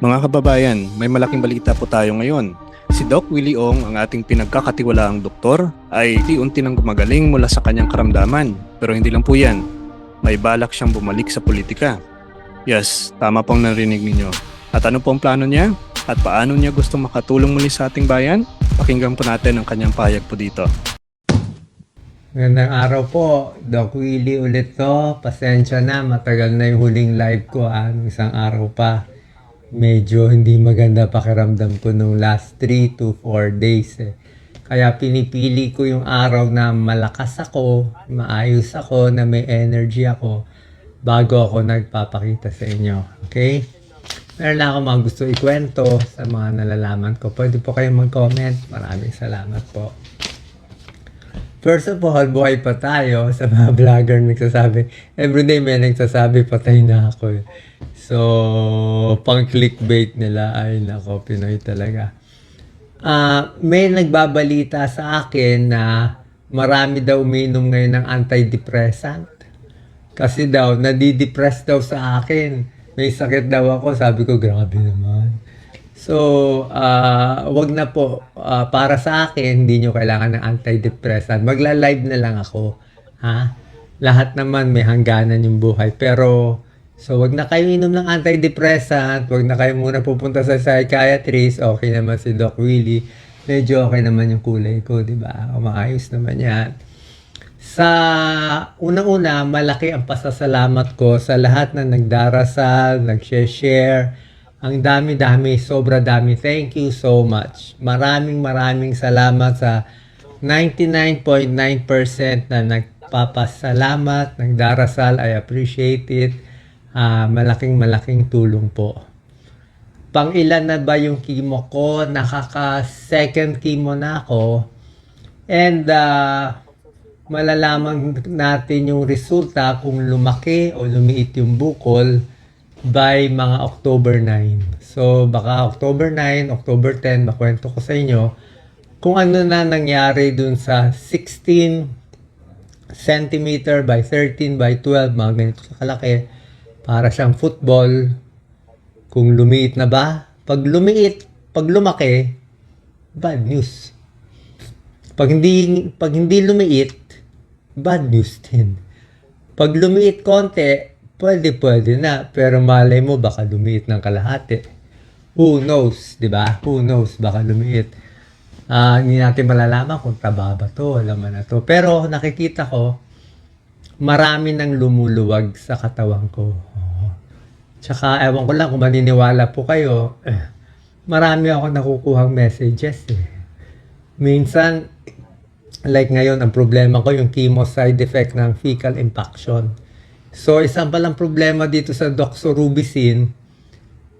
Mga kababayan, may malaking balita po tayo ngayon. Si Doc Willie Ong, ang ating pinagkakatiwalaang doktor, ay unti nang gumagaling mula sa kanyang karamdaman. Pero hindi lang po yan. May balak siyang bumalik sa politika. Yes, tama pong narinig ninyo. At ano po ang plano niya? At paano niya gustong makatulong muli sa ating bayan? Pakinggan po natin ang kanyang pahayag po dito. Magandang araw po, Doc Willie ulit to. Pasensya na, matagal na yung huling live ko, ah, isang araw pa. Medyo hindi maganda pakiramdam ko nung last 3 to 4 days eh. Kaya pinipili ko yung araw na malakas ako, maayos ako, na may energy ako, bago ako nagpapakita sa inyo. Okay? Meron lang ako mga gusto ikwento sa mga nalalaman ko. Pwede po kayong mag-comment. Maraming salamat po. First of all, buhay pa tayo sa mga vlogger nagsasabi. Everyday may nagsasabi, patay na ako. So, pang clickbait nila, ay nako, Pinoy talaga. Ah, may nagbabalita sa akin na marami daw uminom ngayon ng antidepressant. Kasi daw, nadidepress daw sa akin. May sakit daw ako. Sabi ko, grabe naman. So, ah, wag na po. Ah, para sa akin, hindi nyo kailangan ng antidepressant. Magla-live na lang ako. Ha? Lahat naman may hangganan yung buhay. Pero, so wag na kayo inom ng antidepressant. Wag na kayo muna pupunta sa psychiatrist. Okay naman si Doc Willie. Medyo okay naman yung kulay ko, di ba? Maayos naman yan. Sa unang-una, malaki ang pasasalamat ko sa lahat na nagdarasal, nag-share. Ang dami-dami, sobra dami. Thank you so much. Maraming maraming salamat sa 99.9% na nagpapasalamat, nagdarasal. I appreciate it. Ah, malaking malaking tulong po. Pang ilan na ba yung chemo ko? Nakaka second chemo na ako. And uh, malalaman natin yung resulta kung lumaki o lumiit yung bukol by mga October 9. So baka October 9, October 10, makwento ko sa inyo kung ano na nangyari dun sa 16 centimeter by 13 by 12, mga ganito kalaki. Para siyang football. Kung lumiit na ba? Pag lumiit, pag lumaki, bad news. Pag hindi, pag hindi lumiit, bad news din. Pag lumiit konti, pwede pwede na. Pero malay mo, baka lumiit ng kalahati. Who knows, di ba? Who knows, baka lumiit. Ah, hindi natin malalaman kung taba ba to, laman na to. Pero nakikita ko, marami nang lumuluwag sa katawan ko. Tsaka, ewan ko lang kung maniniwala po kayo, marami ako nakukuhang messages eh. Minsan, like ngayon, ang problema ko yung chemo side effect ng fecal impaction. So, isang palang problema dito sa doxorubicin,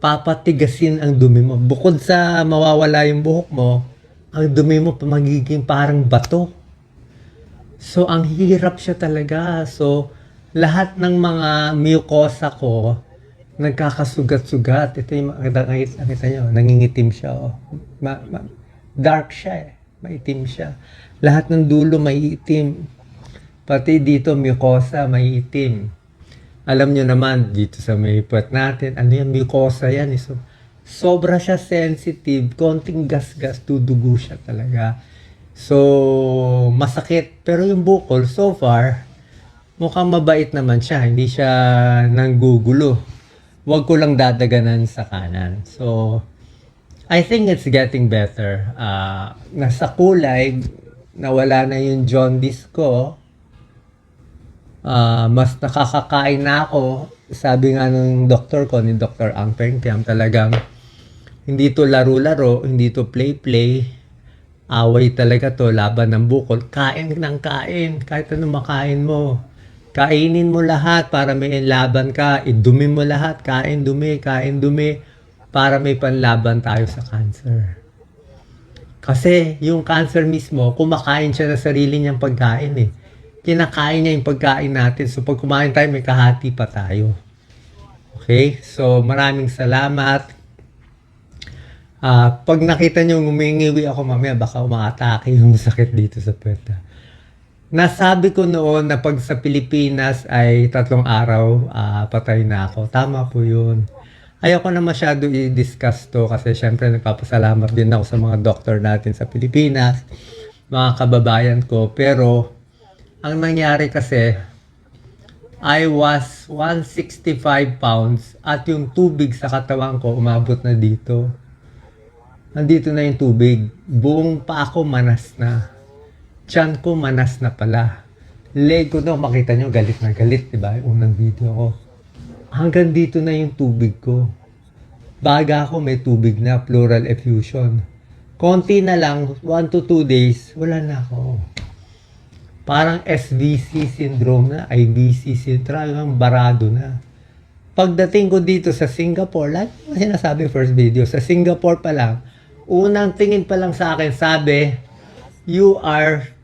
papatigasin ang dumi mo. Bukod sa mawawala yung buhok mo, ang dumi mo pa magiging parang bato. So, ang hirap siya talaga. So, lahat ng mga mucosa ko, nagkakasugat-sugat. Ito yung nakita, nakita, nyo, nangingitim siya. Oh. Ma, ma, dark siya eh. Maitim siya. Lahat ng dulo may itim. Pati dito mucosa may itim. Alam nyo naman, dito sa may puwet natin, ano yan, mucosa yan. eh. So, sobra siya sensitive. Konting gas-gas, tudugo siya talaga. So, masakit. Pero yung bukol, so far, mukhang mabait naman siya. Hindi siya nanggugulo. Huwag ko lang dadaganan sa kanan. So, I think it's getting better. Ah, nasa kulay, nawala na yung jaundice ko. Ah, mas nakakakain na ako. Sabi nga ng doktor ko, ni Dr. Ang Peng Piam, talagang hindi to laro-laro, hindi to play-play. Away talaga to, laban ng bukol. Kain ng kain, kahit ano makain mo. Kainin mo lahat para may laban ka. Idumi mo lahat, kain dumi, kain dumi, para may panlaban tayo sa cancer. Kasi yung cancer mismo, kumakain siya ng sarili niyang pagkain eh. Kinakain niya yung pagkain natin. So pag kumain tayo, may kahati pa tayo. Okay? So maraming salamat. Ah, pag nakita niyo ngumingiwi ako mamaya, baka umaatake yung sakit dito sa puweta. Nasabi ko noon na pag sa Pilipinas ay tatlong araw, ah, patay na ako. Tama po yun. Ayoko na masyado i-discuss to kasi syempre nagpapasalamat din ako sa mga doktor natin sa Pilipinas, mga kababayan ko. Pero, ang nangyari kasi, I was 165 pounds at yung tubig sa katawan ko umabot na dito. Nandito na yung tubig. Buong pa ako manas na. Tiyan ko manas na pala. Leg ko no, makita nyo, galit na galit, di ba? Unang video ko. Hanggang dito na yung tubig ko. Baga ako may tubig na, pleural effusion. Konti na lang, 1 to 2 days, wala na ako. Parang SVC syndrome na, IBC syndrome, talagang barado na. Pagdating ko dito sa Singapore, lagi ko sinasabi first video, sa Singapore pa lang, unang tingin pa lang sa akin, sabi, you are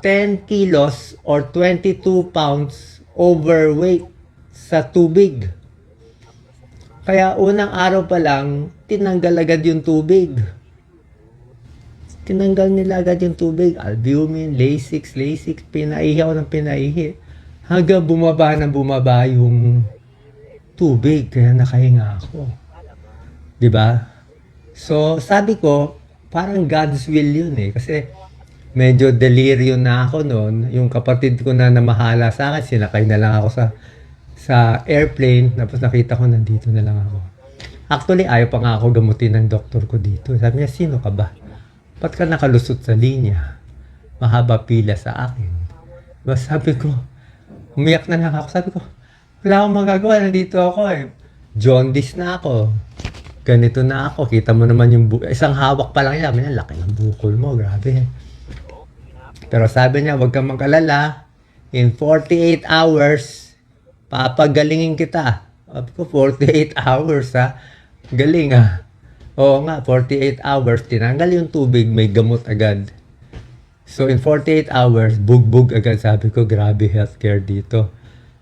10 kilos or 22 pounds overweight sa tubig. Kaya unang araw pa lang, tinanggal agad yung tubig. Tinanggal nila agad yung tubig. Albumin, Lasix, Lasix, pinaihi ako ng pinaihi. Hanggang bumaba na bumaba yung tubig. Kaya nakahinga ako. ba? So, sabi ko, parang God's will yun eh. Kasi medyo delirium na ako noon. Yung kapatid ko na namahala sa akin, sinakay na lang ako sa sa airplane. Tapos nakita ko, nandito na lang ako. Actually, ayaw pa nga ako gamutin ng doktor ko dito. Sabi niya, sino ka ba? Ba't ka nakalusot sa linya? Mahaba pila sa akin. Tapos sabi ko, umiyak na lang ako. Sabi ko, wala akong magagawa. Nandito ako eh. Jaundice na ako. Ganito na ako. Kita mo naman yung bu- isang hawak pa lang yan. Laki ng bukol mo. Grabe. Pero sabi niya, huwag kang mag-alala. In 48 hours, papagalingin kita. Sabi ko, 48 hours ha. Galing ah. Oo nga, 48 hours, tinanggal yung tubig, may gamot agad. So in 48 hours, bugbog agad sabi ko, grabe healthcare dito.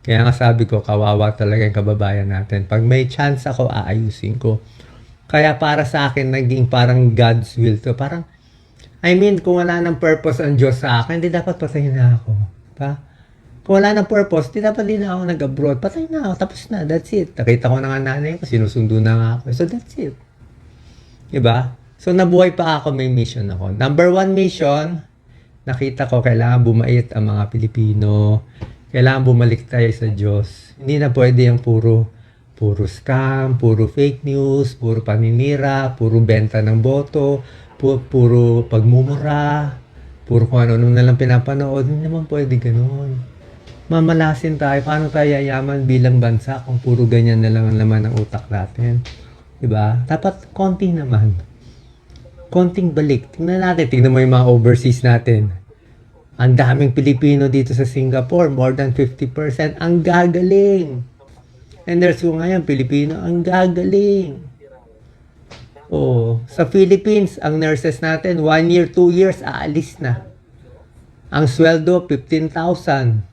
Kaya nga sabi ko, kawawa talaga yung kababayan natin. Pag may chance ako, aayusin ko. Kaya para sa akin, naging parang God's will to. Parang, I mean, kung wala ng purpose ang Diyos sa akin, hindi dapat patayin na ako. Pa? Kung wala ng purpose, di dapat din ako nag-abroad. Patay na ako, tapos na, that's it. Nakita ko na nga nanay ko, sinusundo na nga ako. So that's it. Diba? So nabuhay pa ako, may mission ako. Number one mission, nakita ko kailangan bumait ang mga Pilipino. Kailangan bumalik tayo sa Diyos. Hindi na pwede yung puro puro scam, puro fake news, puro paninira, puro benta ng boto, pu- puro pagmumura, puro kung ano na lang pinapanood. Hindi naman pwede ganun. Mamalasin tayo. Paano tayo yayaman bilang bansa kung puro ganyan na lang ang laman ng utak natin? Diba? Dapat konti naman. Konting balik. Tingnan natin. Tingnan mo yung mga overseas natin. Ang daming Pilipino dito sa Singapore. More than 50%. Ang gagaling. And there's yung ngayon, Pilipino, ang gagaling. Oh, sa Philippines, ang nurses natin, one year, two years, aalis na. Ang sweldo, 15,000.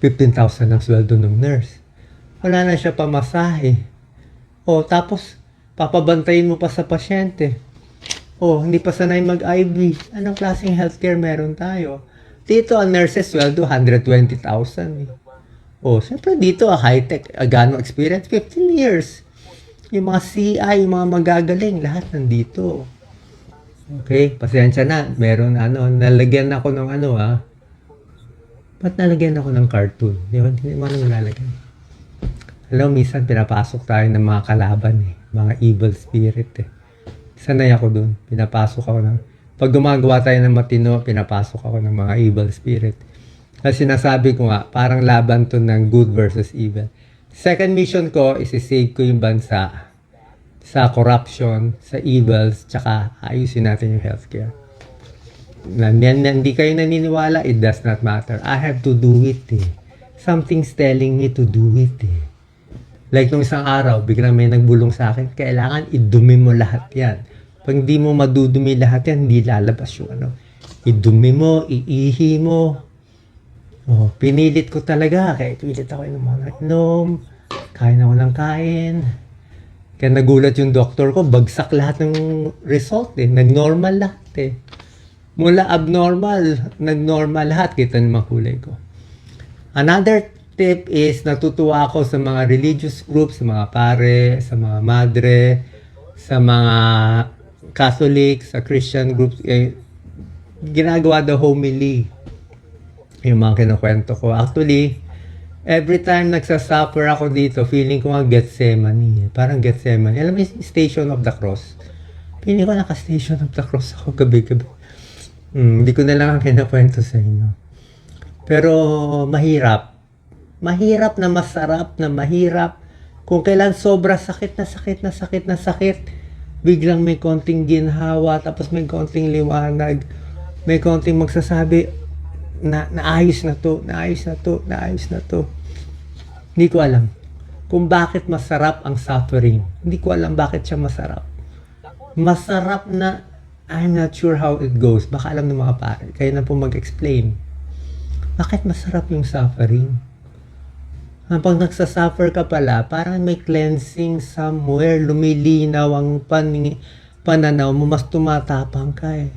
15,000 ang sweldo ng nurse. Wala na siya pamasahe. Oh, tapos, papabantayin mo pa sa pasyente. Oh, hindi pa sanay mag-IV. Anong klaseng healthcare meron tayo? Dito, ang nurses sweldo, 120,000. Eh. Oh, syempre dito, ah, high-tech, ah, gano'ng experience, 15 years. Yung mga CI, yung mga magagaling, lahat nandito. Okay, pasensya na. Meron ano, nalagyan ako ng ano ah. Ba't nalagyan ako ng cartoon? Di ba? Hindi mo ano nilalagyan. Alam, minsan pinapasok tayo ng mga kalaban eh. Mga evil spirit eh. Sanay ako dun. Pinapasok ako ng... Pag gumagawa tayo ng matino, pinapasok ako ng mga evil spirit. Kasi sinasabi ko nga, parang laban to ng good versus evil. Second mission ko is save ko yung bansa sa corruption, sa evils, tsaka ayusin natin yung healthcare. Na, na, na- hindi kayo naniniwala, it does not matter. I have to do it eh. Something's telling me to do it eh. Like nung isang araw, biglang may nagbulong sa akin, kailangan idumi mo lahat yan. Pag hindi mo madudumi lahat yan, hindi lalabas yung ano. Idumi mo, iihi mo. Oh, pinilit ko talaga. Kaya pilit ako ng mga inom. Kain ako ng kain. Kaya nagulat yung doktor ko, bagsak lahat ng result eh. Nag-normal lahat eh. Mula abnormal, nag-normal lahat. Kita naman kulay ko. Another tip is natutuwa ako sa mga religious groups, sa mga pare, sa mga madre, sa mga Catholic, sa Christian groups, eh, ginagawa the homily. Yung mga kinukwento ko. Actually, every time nagsasuffer ako dito, feeling ko nga Gethsemane. eh. Parang Gethsemane. Alam mo yung Station of the Cross? Feeling ko naka-Station of the Cross ako gabi-gabi. Hmm, hindi ko na lang ang kinakwento sa inyo. Pero mahirap. Mahirap na masarap na mahirap. Kung kailan sobra sakit na sakit na sakit na sakit, biglang may konting ginhawa, tapos may konting liwanag, may konting magsasabi, na naayos na to, naayos na to, naayos na to. Hindi ko alam kung bakit masarap ang suffering. Hindi ko alam bakit siya masarap. Masarap na I'm not sure how it goes. Baka alam ng mga pare. Kayo na po mag-explain. Bakit masarap yung suffering? Kapag nagsasuffer ka pala, parang may cleansing somewhere, lumilinaw ang paning, pananaw mo, mas tumatapang ka eh.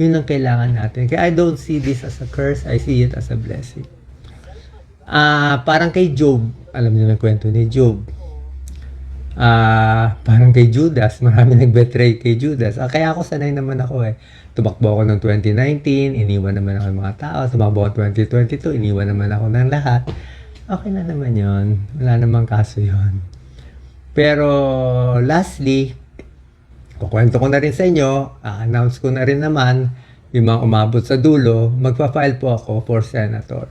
Yun ang kailangan natin. Kaya I don't see this as a curse, I see it as a blessing. Ah, parang kay Job, alam niyo na kwento ni Job. Ah, parang kay Judas, marami nag-betray kay Judas. Ah, kaya ako sanay naman ako eh. Tumakbo ako ng 2019, iniwan naman ako ng mga tao. Tumakbo ako 2022, iniwan naman ako ng lahat. Okay na naman yon Wala namang kaso yon Pero, lastly, kukwento ko na rin sa inyo, announce ko na rin naman, yung mga umabot sa dulo, magpa-file po ako for senator.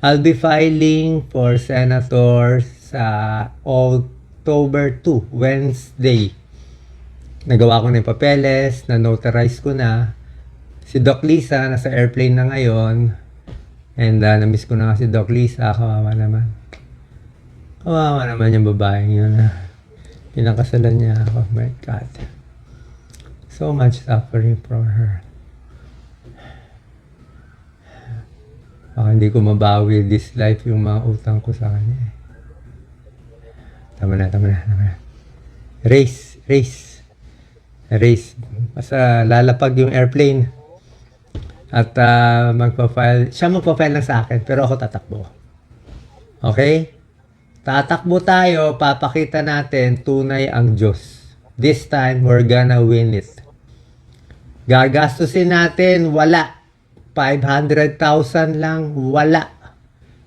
I'll be filing for senator sa October 2, Wednesday. Nagawa ko na yung papeles, na-notarize ko na. Si Doc Lisa, nasa airplane na ngayon. And uh, na-miss ko na nga si Doc Lisa, kawawa naman. Kawawa naman yung babaeng yun. ah. Pinakasalan niya ako. My God. So much suffering for her. Baka hindi ko mabawi this life yung mga utang ko sa kanya. eh. Tama na, tama na, tama na. Race, race. Race. Basta lalapag yung airplane. At ah, magpa-file. Siya magpa-file lang sa akin, pero ako tatakbo. Okay? Tatakbo tayo, papakita natin tunay ang Diyos. This time, we're gonna win it. Gagastusin natin, wala. 500,000 lang, wala.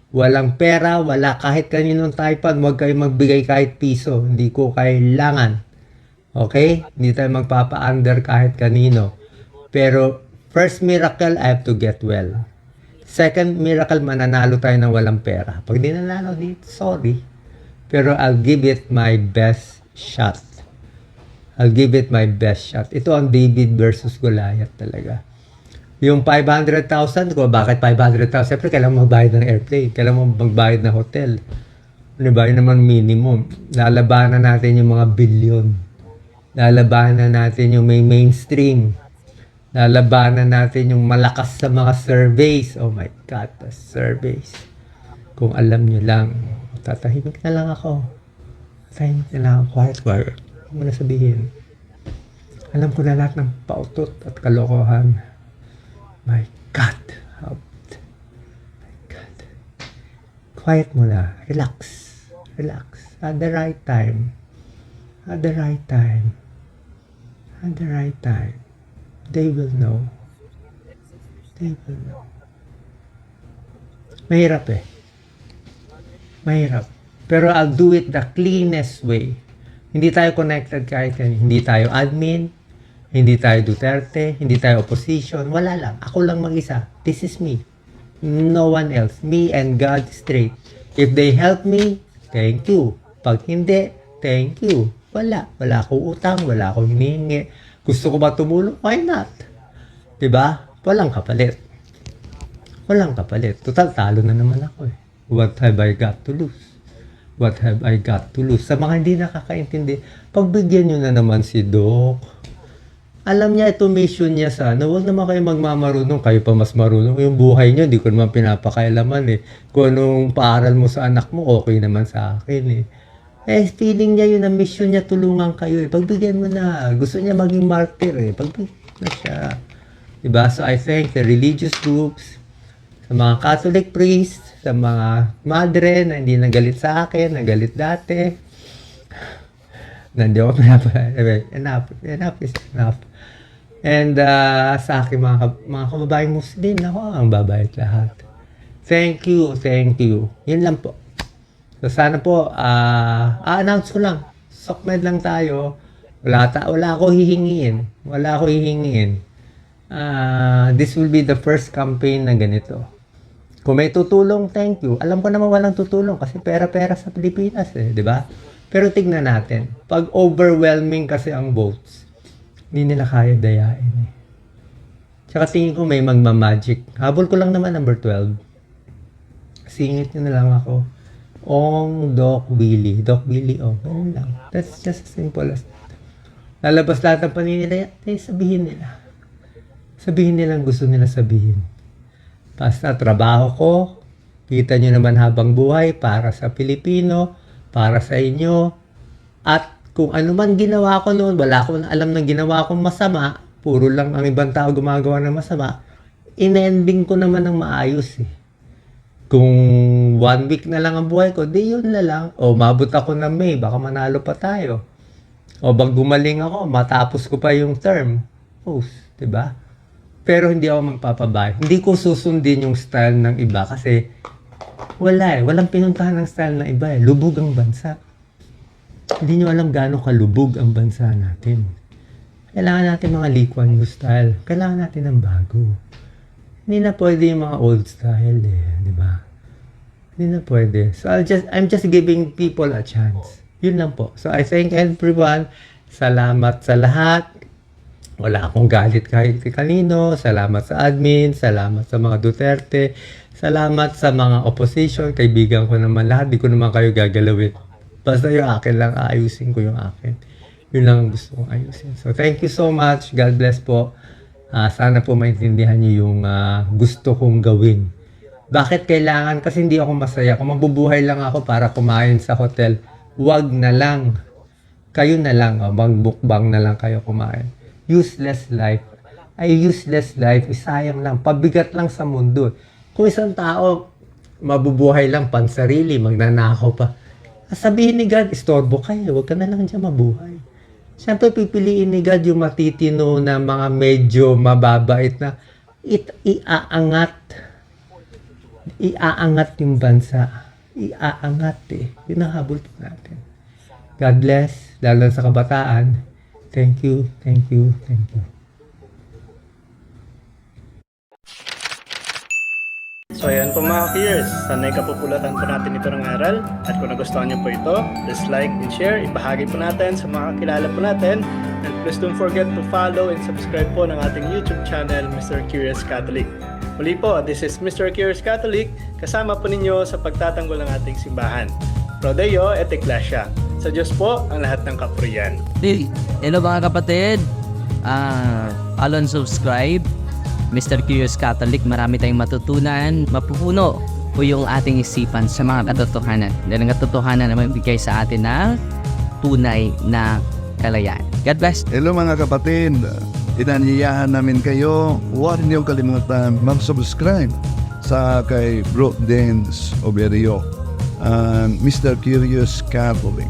Walang pera, wala kahit kaninong taipan, huwag kayo magbigay kahit piso. Hindi ko kailangan. Okay? Hindi tayo magpapa-under kahit kanino. Pero, first miracle, I have to get well. Second miracle, mananalo tayo ng walang pera. Pag di nanalo sorry. Pero I'll give it my best shot. I'll give it my best shot. Ito ang David versus Goliath talaga. Yung 500,000 ko, bakit 500,000? Siyempre, kailangan magbayad ng airplane. Kailangan magbayad ng hotel. Ano ba? Yun naman minimum. Lalabanan natin yung mga billion. Lalabanan natin yung may mainstream. Lalabanan natin yung malakas sa mga surveys. Oh my God, the surveys. Kung alam nyo lang, tatahimik na lang ako. Tatahimik na lang ako. Quiet, quiet. Mo na sabihin. Alam ko na lahat ng pautot at kalokohan. My God. My God. Quiet muna. Relax. Relax. At the right time. At the right time. At the right time. They will know. They will know. Mahirap eh. Mahirap. Pero I'll do it the cleanest way. Hindi tayo connected kahit yan. Hindi tayo admin. Hindi tayo Duterte. Hindi tayo opposition. Wala lang. Ako lang mag-isa. This is me. No one else. Me and God straight. If they help me, thank you. Pag hindi, thank you. Wala. Wala akong utang. Wala akong hinihingi. Gusto ko ba tumulong? Why not? ba? Walang kapalit. Walang kapalit. Total, talo na naman ako eh. What have I got to lose? What have I got to lose? Sa mga hindi nakakaintindi, pagbigyan nyo na naman si Doc. Alam niya ito mission niya sana. Huwag naman kayo magmamarunong. Kayo pa mas marunong. Yung buhay niyo, hindi ko naman pinapakailaman eh. Kung anong paaral mo sa anak mo, okay naman sa akin eh. Eh, feeling niya yun na mission niya, tulungan kayo eh. Pagbigyan mo na. Gusto niya maging martyr eh. Pagbigyan na siya. Diba? So, I thank the religious groups, sa mga Catholic priests, sa mga madre na hindi nagalit sa akin, nagalit dati. Nandiyo ako pinapa- enough, enough is enough. And uh, sa akin mga, mga kababaeng Muslim, ako ang babayad lahat. Thank you, thank you. Yun lang po. So sana po, ah a-announce ko lang. Sokmed lang tayo. Wala, ta wala ako hihingiin. Wala ako hihingiin. Ah, this will be the first campaign na ganito. Kung may tutulong, thank you. Alam ko naman walang tutulong kasi pera-pera sa Pilipinas eh, di ba? Pero tignan natin. Pag overwhelming kasi ang votes, hindi nila kaya dayain eh. Tsaka tingin ko may magmamagic. Habol ko lang naman number 12. Singit nyo na lang ako. Ong Doc Willie. Doc Willie, oh. Ganun lang. That's just as simple as that. Lalabas lahat ng paninila, eh, sabihin nila. Sabihin nila ang gusto nila sabihin. Basta trabaho ko, kita nyo naman habang buhay para sa Pilipino, para sa inyo, at kung ano man ginawa ko noon, wala akong alam na ginawa kong masama, puro lang ang ibang tao gumagawa ng masama, inending ko naman ng maayos eh. Kung one week na lang ang buhay ko, di yun na lang. O mabot ako ng May, baka manalo pa tayo. O bang gumaling ako, matapos ko pa yung term. Post, di ba? Pero hindi ako magpapabahay. Hindi ko susundin yung style ng iba kasi wala eh. Walang pinuntahan ng style ng iba eh. Lubog ang bansa. Hindi nyo alam gaano kalubog ang bansa natin. Kailangan natin mga Lee Kuan Yew style. Kailangan natin ng bago. Hindi na pwede yung mga old style eh. Di ba? Hindi na pwede. So I'll just, I'm just giving people a chance. Yun lang po. So I thank everyone. Salamat sa lahat. Wala akong galit kahit kanino. Salamat sa admin. Salamat sa mga Duterte. Salamat sa mga opposition. Kaibigan ko naman lahat. Di ko naman kayo gagalawin. Basta yung akin lang, ayusin ko yung akin. Yun lang ang gusto kong ayusin. So, thank you so much. God bless po. Ah, sana po maintindihan niyo yung ah, gusto kong gawin. Bakit kailangan? Kasi hindi ako masaya. Kung mabubuhay lang ako para kumain sa hotel, wag na lang. Kayo na lang. Oh, magbukbang na lang kayo kumain. Useless life. Ay, useless life. Isayang lang. Pabigat lang sa mundo. Kung isang tao, mabubuhay lang pansarili, magnanakaw pa. Sabihin ni God, istorbo kayo, huwag ka na lang dyan mabuhay. Siyempre, pipiliin ni God yung matitino na mga medyo mababait na it, iaangat. Iaangat yung bansa. Iaangat eh. Yun ang habol natin. God bless, lalo sa kabataan. Thank you, thank you, thank you. So ayan po mga peers, sanay kapupulatan po natin ito ng aral at kung nagustuhan niyo po ito, please like and share, ibahagi po natin sa mga kakilala po natin and please don't forget to follow and subscribe po ng ating YouTube channel, Mr. Curious Catholic. Muli po, this is Mr. Curious Catholic, kasama po ninyo sa pagtatanggol ng ating simbahan. Prodeo et Ecclesia. Sa Diyos po ang lahat ng kapurian. Hey, hello mga kapatid. Ah, follow and subscribe. Mr. Curious Catholic, marami tayong matutunan. Mapupuno po yung ating isipan sa mga katotohanan. Dahil ang katotohanan na magbigay sa atin ng tunay na kalayaan. God bless. Hello mga kapatid, inanyayahan namin kayo, huwag niyong kalimutan mag-subscribe sa kay Bro Dance Oberio and Mr. Curious Catholic.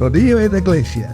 Rodillo et Iglesia,